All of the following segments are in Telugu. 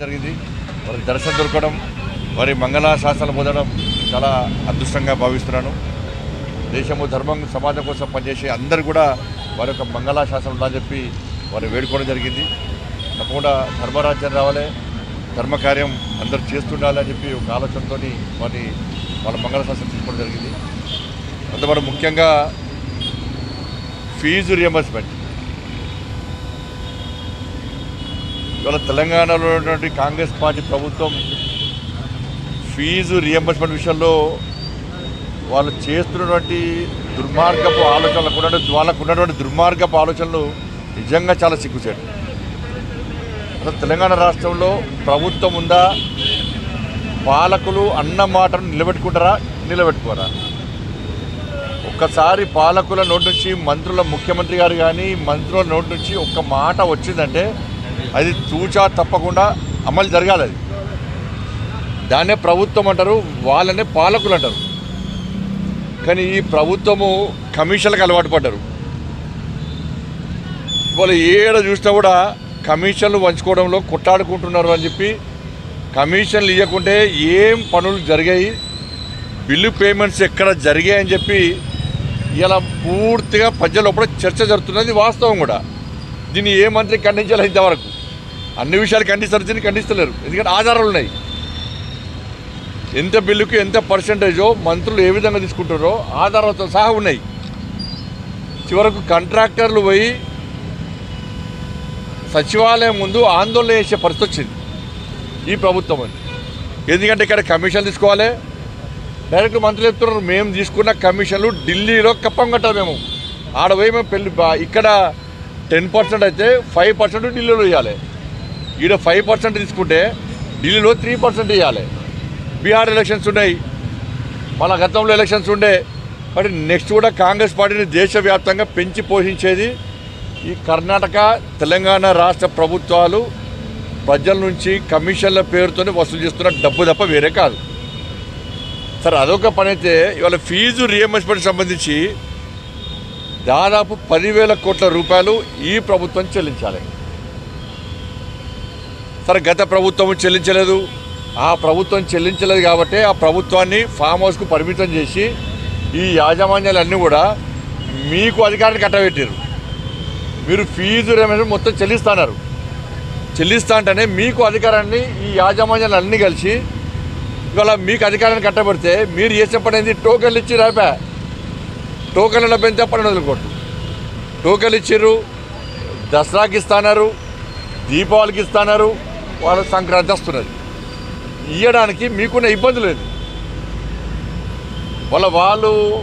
జరిగింది. వారికి దర్శనం దొరకడం వారి మంగళాశాసనాలు పొందడం చాలా అదృష్టంగా భావిస్తున్నాను. దేశము ధర్మం సమాజం కోసం పనిచేసే అందరూ కూడా వారి యొక్క మంగళాశాసనం ఉండాలని చెప్పి వారు వేడుకోవడం జరిగింది. తప్పకుండా ధర్మరాజ్యం రావాలి ధర్మకార్యం అందరూ చేస్తుండాలని చెప్పి ఒక ఆలోచనతో వారిని వాళ్ళ మంగళాశాసనం తీసుకోవడం జరిగింది. అంతపాటు ముఖ్యంగా ఫీజు రియంబర్స్మెంట్. ఇవాళ తెలంగాణలో ఉన్నటువంటి కాంగ్రెస్ పార్టీ ప్రభుత్వం ఫీజు రియంబర్స్మెంట్ విషయంలో వాళ్ళు చేస్తున్నటువంటి దుర్మార్గపు ఆలోచనలకు ఉన్నటువంటి వాళ్ళకు ఉన్నటువంటి దుర్మార్గపు ఆలోచనలు నిజంగా చాలా సిగ్గుచేటు. అసలు తెలంగాణ రాష్ట్రంలో ప్రభుత్వం ఉందా? పాలకులు అన్న మాటను నిలబెట్టుకుంటారా? నిలబెట్టుకోరా? ఒక్కసారి పాలకుల నోటి నుంచి మంత్రుల ముఖ్యమంత్రి గారు కానీ మంత్రుల నోటి నుంచి ఒక్క మాట వచ్చిందంటే అది తూచా తప్పకుండా అమలు జరగాలి అది. దాన్నే ప్రభుత్వం అంటారు వాళ్ళనే పాలకులు అంటారు. కానీ ఈ ప్రభుత్వము కమిషన్లకు అలవాటు పడ్డారు. వాళ్ళు ఏడ చూసినా కూడా కమిషన్లు పంచుకోవడంలో కొట్టాడుకుంటున్నారు అని చెప్పి కమిషన్లు ఇవ్వకుంటే ఏం పనులు జరిగాయి బిల్లు పేమెంట్స్ ఎక్కడ జరిగాయని చెప్పి ఇలా పూర్తిగా ప్రజల చర్చ జరుగుతున్నది వాస్తవం కూడా. దీన్ని ఏ మంత్రి ఖండించాలి ఇంతవరకు. అన్ని విషయాలు ఖండిస్తారు దీన్ని ఖండిస్తలేరు. ఎందుకంటే ఆధారాలు ఉన్నాయి. ఎంత బిల్లుకు ఎంత పర్సంటేజో మంత్రులు ఏ విధంగా తీసుకుంటారో ఆధారాలతో సహా ఉన్నాయి. చివరకు కాంట్రాక్టర్లు పోయి సచివాలయం ముందు ఆందోళన చేసే పరిస్థితి వచ్చింది. ఈ ప్రభుత్వం అని. ఎందుకంటే ఇక్కడ కమిషన్ తీసుకోవాలి. డైరెక్ట్ మంత్రులు చెప్తున్నారు మేము తీసుకున్న కమిషన్లు ఢిల్లీలో కప్పం కట్టాలి మేము. ఆడ పోయి మేము పెళ్ళి ఇక్కడ టెన్ పర్సెంట్ అయితే ఫైవ్ పర్సెంట్ ఢిల్లీలో ఇవ్వాలి. ఈడ ఫైవ్ పర్సెంట్ తీసుకుంటే ఢిల్లీలో త్రీ పర్సెంట్ ఇవ్వాలి బీహార్ ఎలక్షన్స్ ఉన్నాయి మన గతంలో ఎలక్షన్స్ ఉండే మరి నెక్స్ట్ కూడా కాంగ్రెస్ పార్టీని దేశవ్యాప్తంగా పెంచి పోషించేది ఈ కర్ణాటక తెలంగాణ రాష్ట్ర ప్రభుత్వాలు ప్రజల నుంచి కమిషన్ల పేరుతోనే వసూలు చేస్తున్న డబ్బు తప్ప వేరే కాదు. సరే అదొక పని అయితే ఇవాళ ఫీజు రియంబర్స్మెంట్ సంబంధించి దాదాపు పదివేల కోట్ల రూపాయలు ఈ ప్రభుత్వం చెల్లించాలి. సరే గత ప్రభుత్వం చెల్లించలేదు. ఆ ప్రభుత్వం చెల్లించలేదు కాబట్టి ఆ ప్రభుత్వాన్ని ఫామ్ హౌస్కు పరిమితం చేసి ఈ యాజమాన్యాలన్నీ కూడా మీకు అధికారాన్ని కట్టబెట్టారు మీరు ఫీజు రెమెంట్ మొత్తం చెల్లిస్తున్నారు. చెల్లిస్తా అంటేనే మీకు అధికారాన్ని ఈ యాజమాన్యాలు అన్నీ కలిసి ఇవాళ మీకు అధికారాన్ని కట్టబెడితే మీరు చేసే పని ఏంది? టోకెన్లు ఇచ్చి రాపా టోకెన్ల పెంచే పన్నెండు వందల కోట్లు. టోకెన్లు ఇచ్చిర్రు. దసరాకి ఇస్తున్నారు. దీపావళికి ఇస్తున్నారు. వాళ్ళ సంక్రాంతి వస్తున్నది. ఇవ్వడానికి మీకున్న ఇబ్బంది లేదు. వాళ్ళ వాళ్ళు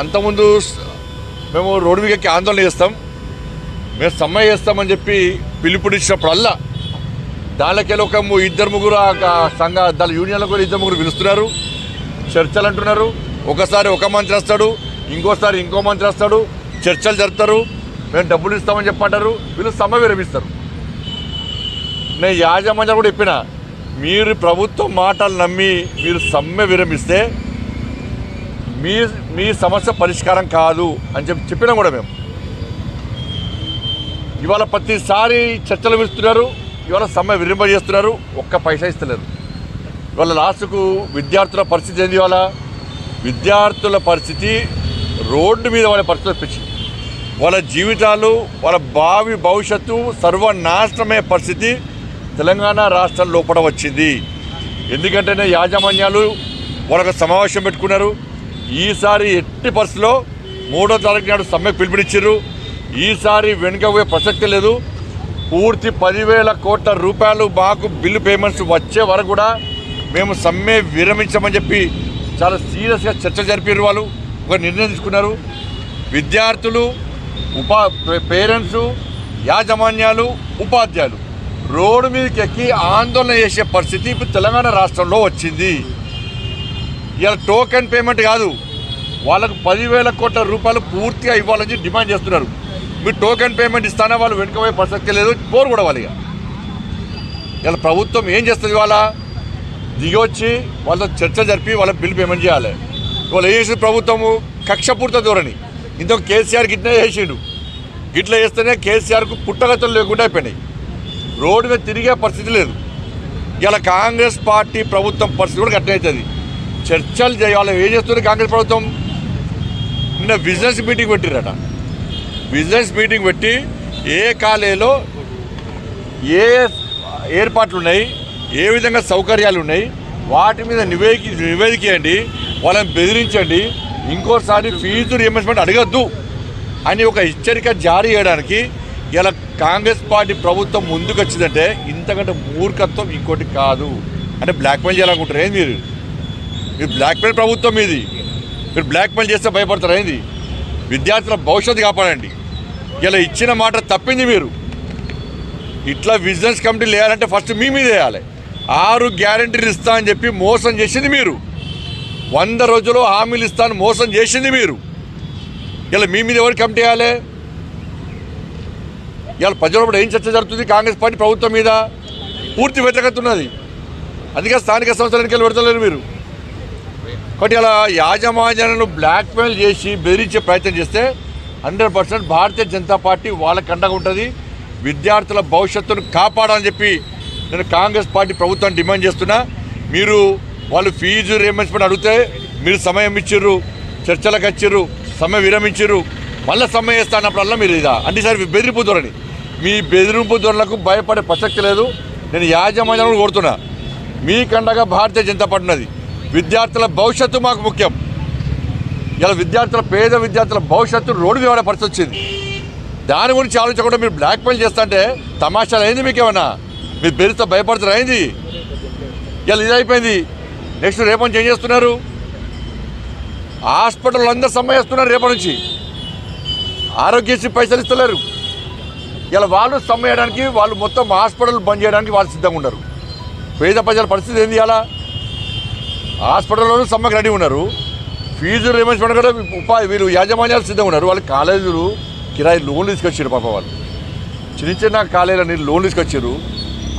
అంతకుముందు మేము రోడ్డు మీదకి ఆందోళన చేస్తాం. మేము సమ్మె చేస్తామని చెప్పి పిలుపునిచ్చినప్పుడల్లా దానికెళ్ళి ఒక ము- ఇద్దరు ముగ్గురు ఆ సంఘ దాని యూనియన్లో కూడా ఇద్దరు ముగ్గురు పిలుస్తున్నారు. చర్చలు అంటున్నారు. ఒకసారి ఒక మంత్రి వస్తాడు ఇంకోసారి ఇంకో మంత్రి వస్తాడు చర్చలు జరుపుతారు. మేము డబ్బులు ఇస్తామని చెప్పంటారు వీళ్ళు సమ్మె విరమిస్తారు. నేను యాజమాన్యాలు కూడా చెప్పిన మీరు ప్రభుత్వం మాటలు నమ్మి మీరు సమ్మె విరమిస్తే మీ మీ సమస్య పరిష్కారం కాదు అని చెప్పి చెప్పినా కూడా మేము. ఇవాళ ప్రతిసారి చర్చలు ఇస్తున్నారు ఇవాళ సమ్మె విరింపజేస్తున్నారు ఒక్క పైసా ఇస్తలేరు ఇవాళ లాస్ట్కు విద్యార్థుల పరిస్థితి ఏంది ఇవాళ? విద్యార్థుల పరిస్థితి రోడ్డు మీద వాళ్ళ పరిస్థితి వచ్చింది వాళ్ళ జీవితాలు వాళ్ళ భావి భవిష్యత్తు సర్వనాశనమయ్యే పరిస్థితి తెలంగాణ రాష్ట్రం లోపల వచ్చింది. ఎందుకంటేనే యాజమాన్యాలు వాళ్ళకు సమావేశం పెట్టుకున్నారు. ఈసారి ఎట్టి పరిస్థితిలో మూడో తారీఖు నాడు సమ్మెకు పిలుపునిచ్చారు ఈసారి వెనుక పోయే ప్రసక్తి లేదు. పూర్తి పదివేల కోట్ల రూపాయలు మాకు బిల్లు పేమెంట్స్ వచ్చే వరకు కూడా మేము సమ్మె విరమించమని చెప్పి చాలా సీరియస్గా చర్చ జరిపారు వాళ్ళు. ఒక నిర్ణయం తీసుకున్నారు. విద్యార్థులు ఉపా పేరెంట్స్ యాజమాన్యాలు ఉపాధ్యాయులు రోడ్డు మీదకి ఎక్కి ఆందోళన చేసే పరిస్థితి ఇప్పుడు తెలంగాణ రాష్ట్రంలో వచ్చింది. ఇలా టోకెన్ పేమెంట్ కాదు. వాళ్ళకు పదివేల కోట్ల రూపాయలు పూర్తిగా ఇవ్వాలని డిమాండ్ చేస్తున్నారు. మీరు టోకెన్ పేమెంట్ ఇస్తానా వాళ్ళు వెనుకపోయే పరిస్థితి లేదు. పోరు కూడా వాళ్ళు ఇక. ఇలా ప్రభుత్వం ఏం చేస్తుంది ఇవాళ? దిగొచ్చి వాళ్ళతో చర్చ జరిపి వాళ్ళ బిల్ పేమెంట్ చేయాలి. వాళ్ళు ఏం చేసింది ప్రభుత్వము? కక్షపూర్త ధోరణి. ఇంతకు కేసీఆర్ గిట్నే చేసిండు. గిట్ల చేస్తేనే కేసీఆర్కు పుట్టగతులు లేకుండా అయిపోయినాయి. రోడ్డు మీద తిరిగే పరిస్థితి లేదు. ఇలా కాంగ్రెస్ పార్టీ ప్రభుత్వం పరిస్థితి కూడా గట్టవుతుంది చర్చలు చేయాలి. ఏం చేస్తుంది కాంగ్రెస్ ప్రభుత్వం? నిన్న బిజినెస్ మీటింగ్ పెట్టిరట బిజినెస్ మీటింగ్ పెట్టి ఏ కాలేలో ఏ ఏర్పాట్లు ఉన్నాయి ఏ విధంగా సౌకర్యాలు ఉన్నాయి వాటి మీద నివేది నివేదికేయండి వాళ్ళని బెదిరించండి ఇంకోసారి ఫీజు రియంబర్స్మెంట్ అడగద్దు అని ఒక హెచ్చరిక జారీ చేయడానికి ఇలా కాంగ్రెస్ పార్టీ ప్రభుత్వం ముందుకు వచ్చిందంటే ఇంతకంటే మూర్ఖత్వం ఇంకోటి కాదు. అంటే బ్లాక్మెయిల్ చేయాలనుకుంటారు ఏంది మీరు? మీరు బ్లాక్మెయిల్ ప్రభుత్వం ఇది మీరు బ్లాక్మెయిల్ చేస్తే భయపడతారు ఏంది? విద్యార్థుల భవిష్యత్తు కాపాడండి. ఇలా ఇచ్చిన మాట తప్పింది మీరు. ఇట్లా బిజినెస్ కమిటీ లేయాలంటే ఫస్ట్ మీ మీద వేయాలి. ఆరు గ్యారంటీలు ఇస్తా అని చెప్పి మోసం చేసింది మీరు. వంద రోజులు హామీలు ఇస్తాను మోసం చేసింది మీరు. ఇలా మీ మీద ఎవరు కమిటీ వేయాలి? ఇవాళ ప్రజలప్పుడు ఏం చర్చ జరుగుతుంది? కాంగ్రెస్ పార్టీ ప్రభుత్వం మీద పూర్తి వ్యతిరేకత ఉన్నది. అందుకే స్థానిక సంస్థల ఎన్నికలు పెడతలేరు మీరు. కాబట్టి ఇలా యాజమాన్యాలను బ్లాక్మెయిల్ చేసి బెదిరించే ప్రయత్నం చేస్తే hundred percent Bharatiya Janata party వాళ్ళకి అండగా ఉంటుంది. విద్యార్థుల భవిష్యత్తును కాపాడాలని చెప్పి నేను కాంగ్రెస్ పార్టీ ప్రభుత్వాన్ని డిమాండ్ చేస్తున్నా. మీరు వాళ్ళు ఫీజు రియంబర్స్మెంట్ అడిగితే మీరు సమయం ఇచ్చిర్రు చర్చలకు వచ్చిర్రు సమయం విరమించిర్రు మళ్ళీ సమయం ఇస్తా అన్నప్పుడల్లా మీరు ఇదా? అంటే సార్ బెదిరింపు మీ బెదిరింపు ధోరణులకు భయపడే ప్రసక్తి లేదు. నేను యాజమాన్యాలను కోరుతున్నా. మీకండగా భారతీయ జనతా పార్టీ ఉన్నది విద్యార్థుల భవిష్యత్తు మాకు ముఖ్యం. ఇలా విద్యార్థుల పేద విద్యార్థుల భవిష్యత్తు రోడ్డు మీద పరిస్థితి వచ్చింది. దాని గురించి ఆలోచించకుండా మీరు బ్లాక్మెయిల్ చేస్తుంటే తమాషాలు అయింది మీకేమన్నా? మీరు బెదిరితో భయపడతారు అయింది? ఇలా ఇది అయిపోయింది. నెక్స్ట్ రేపటి నుంచి ఏం చేస్తున్నారు? హాస్పిటల్ అందరు సమ్మె చేస్తున్నారు రేపటి నుంచి. ఆరోగ్యశ్రీ పైసలు ఇస్తలేరు. ఇలా వాళ్ళు సమ్మె చేయడానికి వాళ్ళు మొత్తం హాస్పిటల్ బంద్ చేయడానికి వాళ్ళు సిద్ధంగా ఉన్నారు. పేద ప్రజల పరిస్థితి ఏంది అలా హాస్పిటల్లోనూ సమ్మకి రెడీ ఉన్నారు. ఫీజు రియంబర్స్మెంట్ కూడా ఉపాధి వీళ్ళు యాజమాన్యాలు సిద్ధంగా ఉన్నారు. వాళ్ళు కాలేజీలు కిరాయి లోన్లు తీసుకొచ్చారు పాప వాళ్ళు. చిన్న చిన్న కాలేజీలని లోన్లు తీసుకొచ్చారు.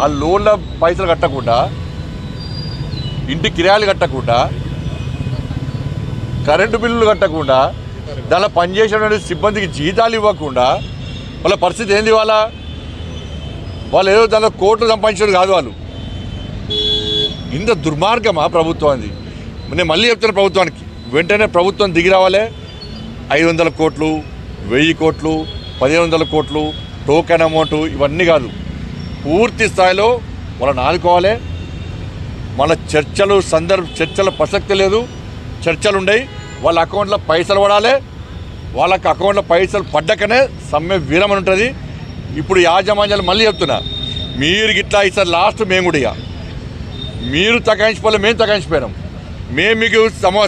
ఆ లోన్ల పైసలు కట్టకుండా ఇంటి కిరాయిలు కట్టకుండా కరెంటు బిల్లులు కట్టకుండా దానిలో పనిచేసిన సిబ్బందికి జీతాలు ఇవ్వకుండా వాళ్ళ పరిస్థితి ఏంది వాళ్ళ వాళ్ళు ఏదో దానిలో కోట్లు సంపాదించారు కాదు వాళ్ళు. ఇంత దుర్మార్గమా ప్రభుత్వానికి నేను మళ్ళీ చెప్తున్నా ప్రభుత్వానికి. వెంటనే ప్రభుత్వం దిగి రావాలి. ఐదు వందల కోట్లు వెయ్యి కోట్లు పదిహేను వందల కోట్లు టోకెన్ అమౌంట్ ఇవన్నీ కాదు. పూర్తి స్థాయిలో వాళ్ళని ఆదుకోవాలి. మన చర్చలు సందర్భ చర్చల ప్రసక్తి లేదు. చర్చలు ఉండయి. వాళ్ళ అకౌంట్లో పైసలు పడాలి. వాళ్ళకి అకౌంట్లో పైసలు పడ్డకనే సమ్మె విరమణ ఉంటుంది. ఇప్పుడు యాజమాన్యాలు మళ్ళీ చెప్తున్నా మీరు గిట్లా ఈసారి లాస్ట్ మేము కూడా ఇక మీరు తగ్గించిపోలే మేము తగ్గించిపోయినాం మేము మీకు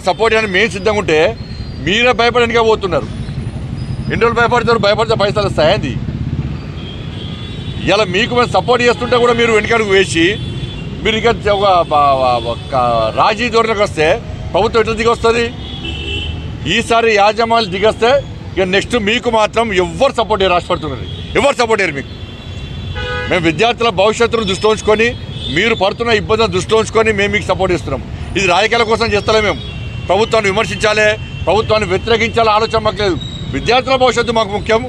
సపోర్ట్ చేయడానికి మేము సిద్ధంగా ఉంటే మీరే భయపడడానికే పోతున్నారు. ఎన్ని రోజులు భయపడతారు? భయపడితే పైసలు వస్తాయండి ఇలా మీకు మేము సపోర్ట్ చేస్తుంటే కూడా మీరు వెనుకడుగు వేసి మీరు ఇంకా ఒక రాజీ ధోరణికి వస్తే ప్రభుత్వం ఎట్లా దిగి వస్తుంది ఈసారి యాజమాన్యాలు దిగస్తే ఇక నెక్స్ట్ మీకు మాత్రం ఎవ్వరు సపోర్ట్ చేయరు రాష్ట్రపడుతున్నది ఎవరు సపోర్ట్ చేయరు మీకు. మేము విద్యార్థుల భవిష్యత్తును దృష్టిలో ఉంచుకొని మీరు పడుతున్న ఇబ్బందులను దృష్టిలో ఉంచుకొని మేము మీకు సపోర్ట్ ఇస్తున్నాం ఇది రాజకీయాల కోసం చేస్తలే మేము. ప్రభుత్వాన్ని విమర్శించాలి ప్రభుత్వాన్ని వ్యతిరేకించాలి ఆలోచన మాకు లేదు. విద్యార్థుల భవిష్యత్తు మాకు ముఖ్యం.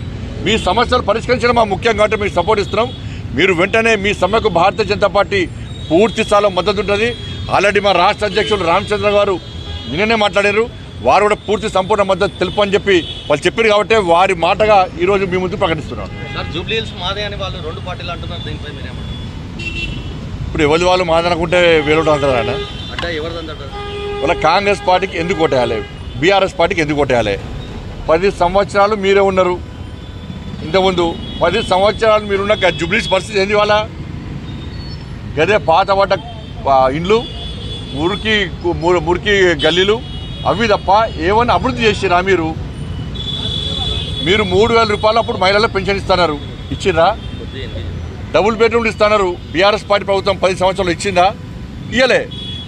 మీ సమస్యలు పరిష్కరించడం మాకు ముఖ్యం కాబట్టి మీకు సపోర్ట్ ఇస్తున్నాం మీరు వెంటనే మీ సమ్మెకు భారతీయ జనతా పార్టీ పూర్తి స్థాయిలో మద్దతు ఉంటుంది. ఆల్రెడీ మా రాష్ట్ర అధ్యక్షుడు రామచంద్ర గారు నిన్ననే మాట్లాడారు. వారు కూడా పూర్తి సంపూర్ణ మద్దతు తెలుపు అని చెప్పి వాళ్ళు చెప్పారు కాబట్టి వారి మాటగా ఈరోజు మీ ముందు ప్రకటిస్తున్నాం. సార్ జూబ్లీ హిల్స్ మాదే అని వాళ్ళు రెండు పార్టీలు అంటున్నారు దీనిపై మీరేమంటారు ఇప్పుడు ఎవరి వాళ్ళు మాదనుకుంటే వేరే అంటారు వాళ్ళ కాంగ్రెస్ పార్టీకి ఎందుకు కొట్టేయాలి బీఆర్ఎస్ పార్టీకి ఎందుకు కొట్టేయాలి పది సంవత్సరాలు మీరే ఉన్నారు. ఇంతకుముందు పది సంవత్సరాలు మీరున్న జుబ్లీస్ పరిస్థితి ఏంది వాళ్ళ గదే పాత పడ్డ ఇండ్లు మురికి మురికి గల్లీలు అవి తప్ప ఏమన్నా అభివృద్ధి చేసిరా మీరు? మీరు మూడు వేల రూపాయలు అప్పుడు మహిళలకు పెన్షన్ ఇస్తున్నారు. ఇచ్చిర్రా డబుల్ బెడ్రూమ్లు ఇస్తున్నారు. బీఆర్ఎస్ పార్టీ ప్రభుత్వం పది సంవత్సరాలు ఇచ్చిందా? ఇయ్యలే.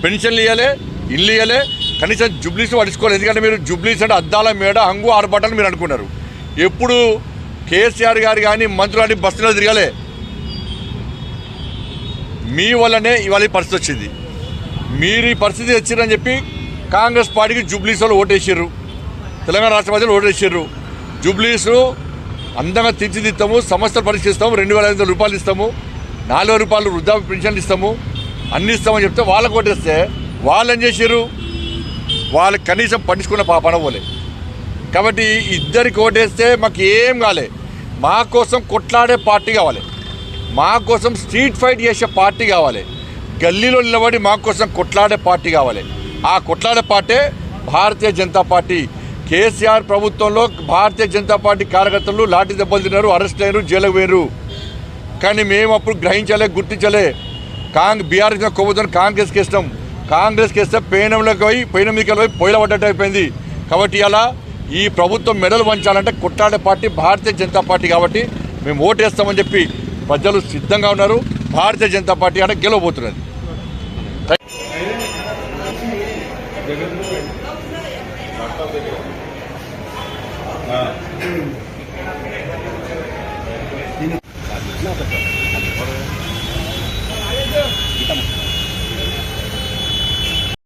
పెన్షన్లు ఇవ్వలే ఇల్లు ఇవ్వలే కనీసం జుబ్లీస్ పడుచుకోవాలి ఎందుకంటే మీరు జుబ్లీస్ అంటే అద్దాల మేడ హంగు ఆర్భాటాలు మీరు అనుకున్నారు. ఎప్పుడు కేసీఆర్ గారు కానీ మంత్రులు కానీ బస్సులో తిరగలే. మీ వల్లనే ఇవాళ పరిస్థితి వచ్చింది. మీరు ఈ పరిస్థితి వచ్చిందని చెప్పి కాంగ్రెస్ పార్టీకి జూబ్లీస్ వాళ్ళు ఓటేసారు తెలంగాణ రాష్ట్ర ప్రజలు ఓటేసారు జుబ్లీస్ అందంగా తీర్చిదిద్దాము సమస్యలు పరిష్కరిస్తాము రెండు వేల ఐదు వందల రూపాయలు ఇస్తాము నాలుగు రూపాయలు వృద్ధాప్య పెన్షన్లు ఇస్తాము అన్ని ఇస్తామని చెప్తే వాళ్ళకు ఓటేస్తే వాళ్ళు ఏం చేశారు వాళ్ళు కనీసం పట్టించుకున్న పాపన పోలే. కాబట్టి ఇద్దరికి ఓటేస్తే మాకు ఏం కాలే. మా కోసం కొట్లాడే పార్టీ కావాలి. మా కోసం స్ట్రీట్ ఫైట్ చేసే పార్టీ కావాలి. గల్లీలో నిలబడి మా కోసం కొట్లాడే పార్టీ కావాలి. ఆ కొట్లాడే పార్టీ భారతీయ జనతా పార్టీ. కేసీఆర్ ప్రభుత్వంలో భారతీయ జనతా పార్టీ కార్యకర్తలు లాఠీ దెబ్బలు తిన్నారు అరెస్ట్ అయ్యారు జైలుకు పోయారు. కానీ మేము అప్పుడు గ్రహించలే గుర్తించలే. కాంగ్ బీఆర్ఎస్ కొవ్వుతో కాంగ్రెస్కి ఇస్తాం కాంగ్రెస్కి ఇస్తే పేనంలోకి పోయి పేనం మీదకి పోయి పొయ్యిల పడ్డట్టు అయిపోయింది. కాబట్టి అలా ఈ ప్రభుత్వం మెడలు వంచాలంటే కొట్లాడే పార్టీ భారతీయ జనతా పార్టీ కాబట్టి మేము ఓటేస్తామని చెప్పి ప్రజలు సిద్ధంగా ఉన్నారు. భారతీయ జనతా పార్టీ అంటే గెలవబోతున్నది.